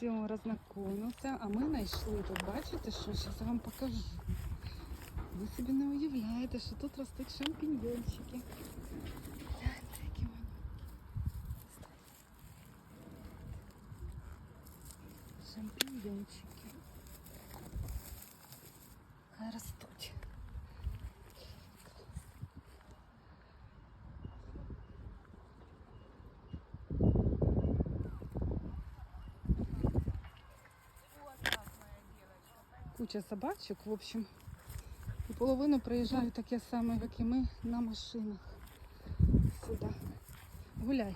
Все, роззнакомився. А ми знайшли тут, бачите, що зараз я вам покажу. Ви собі не уявляєте, що тут ростуть шампіньйончики. Гляньте, які вони. Шампіньйончики. Куча собачок, в общем. І половину приїжджають таке саме, як і ми, на машинах сюди. Гуляй.